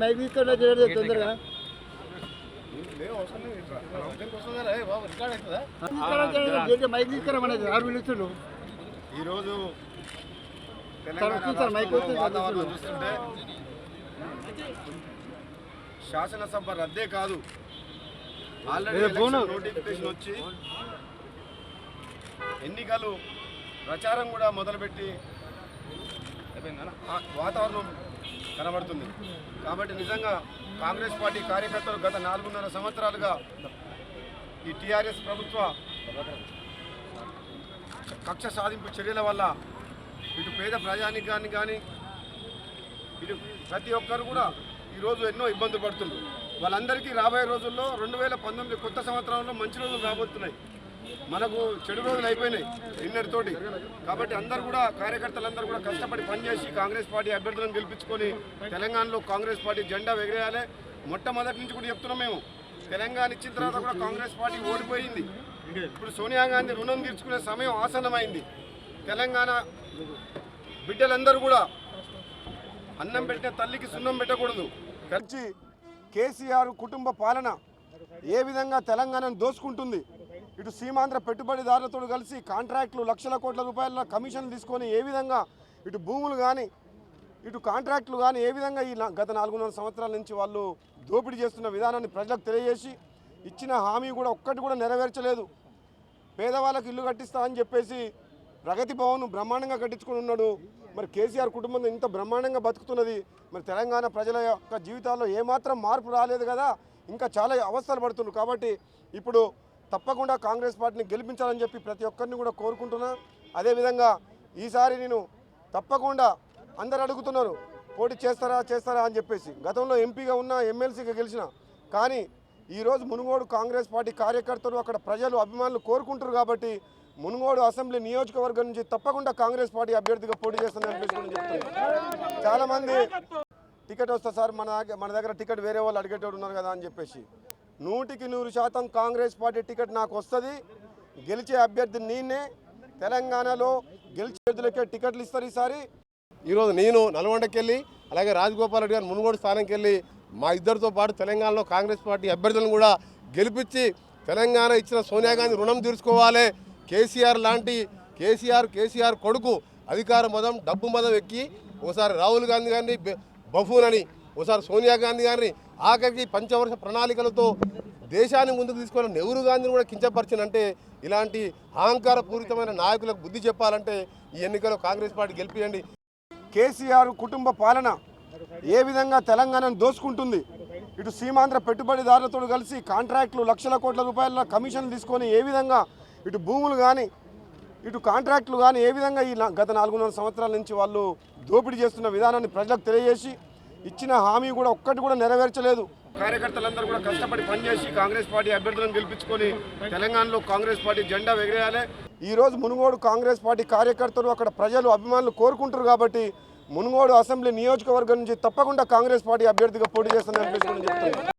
Mic తీసుకోండి జనార్దన్ తొందరగా. Mic తీసుకురా మన ఆరు మినిట్స్ ఈరోజు సార్, మైక్ వాతావరణం. చూస్తుంటే శాసనసభ రద్దే కాదు. ఆల్రెడీ నోటిఫికేషన్ వచ్చి ఎన్నికలు ప్రచారం కూడా మొదలుపెట్టి ఆ వాతావరణం కనబడుతుంది. కాబట్టి నిజంగా కాంగ్రెస్ పార్టీ కార్యకర్తలు గత నాలుగున్నర సంవత్సరాలుగా ఈ టీఆర్ఎస్ ప్రభుత్వ కక్ష సాధింపు చర్యల వల్ల ఇటు పేద ప్రజానికాన్ని కానీ ఇటు ప్రతి ఒక్కరు కూడా ఈరోజు ఎన్నో ఇబ్బందులు పడుతున్నారు. వాళ్ళందరికీ రాబోయే రోజుల్లో రెండు వేల పంతొమ్మిది కొత్త సంవత్సరంలో మంచి రోజులు రాబోతున్నాయి. మనకు చెడు రోజులు అయిపోయినాయి నిన్నటితోటి కాబట్టి అందరు కూడా కార్యకర్తలందరూ కూడా కష్టపడి పనిచేసి కాంగ్రెస్ పార్టీ అభ్యర్థులను గెలిపించుకొని తెలంగాణలో కాంగ్రెస్ పార్టీ జెండా ఎగరేయాలి. మొట్టమొదటి నుంచి కూడా చెప్తున్నాం మేము. తెలంగాణ ఇచ్చిన తర్వాత కూడా కాంగ్రెస్ పార్టీ ఓడిపోయింది. ఇప్పుడు సోనియా గాంధీ రుణం తీర్చుకునే సమయం ఆసన్నమైంది. తెలంగాణ బిడ్డలందరూ కూడా అన్నం పెట్టిన తల్లికి సున్నం పెట్టకూడదు. కంచి కేసీఆర్ కుటుంబ పాలన ఏ విధంగా తెలంగాణను దోసుకుంటుంది ఇటు సీమాంధ్ర పెట్టుబడిదారులతో కలిసి కాంట్రాక్టులు లక్షల కోట్ల రూపాయల కమిషన్ తీసుకొని ఏ విధంగా ఇటు భూములు కానీ ఇటు కాంట్రాక్టులు కానీ ఏ విధంగా ఈ గత నాలుగున్నర సంవత్సరాల నుంచి వాళ్ళు దోపిడీ చేస్తున్న విధానాన్ని ప్రజలకు తెలియజేసి ఇచ్చిన హామీ కూడా ఒక్కటి కూడా నెరవేర్చలేదు. పేదవాళ్ళకి ఇల్లు కట్టిస్తా అని చెప్పేసి ప్రగతి భవన్ బ్రహ్మాండంగా కట్టించుకుని ఉన్నాడు. మరి కేసీఆర్ కుటుంబం ఇంత బ్రహ్మాండంగా బతుకుతున్నది. మరి తెలంగాణ ప్రజల యొక్క జీవితాల్లో ఏమాత్రం మార్పు రాలేదు కదా. ఇంకా చాలా అవస్థలు పడుతున్నారు కాబట్టి ఇప్పుడు తప్పకుండా కాంగ్రెస్ పార్టీని గెలిపించాలని చెప్పి ప్రతి ఒక్కరిని కూడా కోరుకుంటున్నా. అదేవిధంగా ఈసారి నేను తప్పకుండా అందరు అడుగుతున్నారు పోటీ చేస్తారా చేస్తారా అని చెప్పేసి. గతంలో ఎంపీగా ఉన్న ఎమ్మెల్సీగా గెలిచిన కానీ ఈరోజు మునుగోడు కాంగ్రెస్ పార్టీ కార్యకర్తలు అక్కడ ప్రజలు అభిమానులు కోరుకుంటారు కాబట్టి మునుగోడు అసెంబ్లీ నియోజకవర్గం నుంచి తప్పకుండా కాంగ్రెస్ పార్టీ అభ్యర్థిగా పోటీ చేస్తుందని చెప్పేసి చాలామంది చెప్తున్నారు. టికెట్ వస్తా సార్ మన మన దగ్గర టికెట్ వేరే వాళ్ళు అడిగేటోడు ఉన్నారు కదా అని చెప్పేసి. నూటికి నూరు శాతం కాంగ్రెస్ పార్టీ టికెట్ నాకు వస్తుంది. గెలిచే అభ్యర్థి నేనే తెలంగాణలో గెలిచే అభ్యర్థులకే టికెట్లు ఇస్తారు ఈసారి. ఈరోజు నేను నల్గొండకి వెళ్ళి అలాగే రాజగోపాల్ రెడ్డి గారు మునుగోడు స్థానంకి వెళ్ళి మా ఇద్దరితో పాటు తెలంగాణలో కాంగ్రెస్ పార్టీ అభ్యర్థులను కూడా గెలిపించి తెలంగాణ ఇచ్చిన సోనియా గాంధీ రుణం తీర్చుకోవాలి. కేసీఆర్ లాంటి కేసీఆర్ కేసీఆర్ కొడుకు అధికార మదం డబ్బు మదం ఎక్కి ఒకసారి రాహుల్ గాంధీ గారిని బఫూన్ అని ఒకసారి సోనియా గాంధీ గారిని ఆఖరికి పంచవర్ష ప్రణాళికలతో దేశాన్ని ముందుకు తీసుకున్న నెహ్రూ గాంధీని కూడా కించపరిచినంటే ఇలాంటి అహంకార పూరితమైన నాయకులకు బుద్ధి చెప్పాలంటే ఈ ఎన్నికల్లో కాంగ్రెస్ పార్టీ గెలిపియండి. కేసీఆర్ కుటుంబ పాలన ఏ విధంగా తెలంగాణను దోసుకుంటుంది? ఇటు సీమాంధ్ర పెట్టుబడిదారులతో కలిసి కాంట్రాక్టులు లక్షల కోట్ల రూపాయల కమిషన్ తీసుకొని ఏ విధంగా ఇటు భూములు కానీ ఇటు కాంట్రాక్టులు కానీ ఏ విధంగా ఈ గత నాలుగున్నర సంవత్సరాల నుంచి వాళ్ళు దోపిడీ చేస్తున్న విధానాన్ని ప్రజలకు తెలియజేసి ఇచ్చిన హామీ కూడా ఒక్కటి కూడా నెరవేర్చలేదు. కార్యకర్తలందరూ కూడా కష్టపడి పనిచేసి కాంగ్రెస్ పార్టీ అభ్యర్థులను గెలిపించుకొని తెలంగాణలో కాంగ్రెస్ పార్టీ జెండా ఎగరేయాలి. ఈ రోజు మునుగోడు కాంగ్రెస్ పార్టీ కార్యకర్తలు అక్కడ ప్రజలు అభిమానులు కోరుకుంటారు కాబట్టి మునుగోడు అసెంబ్లీ నియోజకవర్గం నుంచి తప్పకుండా కాంగ్రెస్ పార్టీ అభ్యర్థిగా పోటీ కూడా చెప్తున్నారు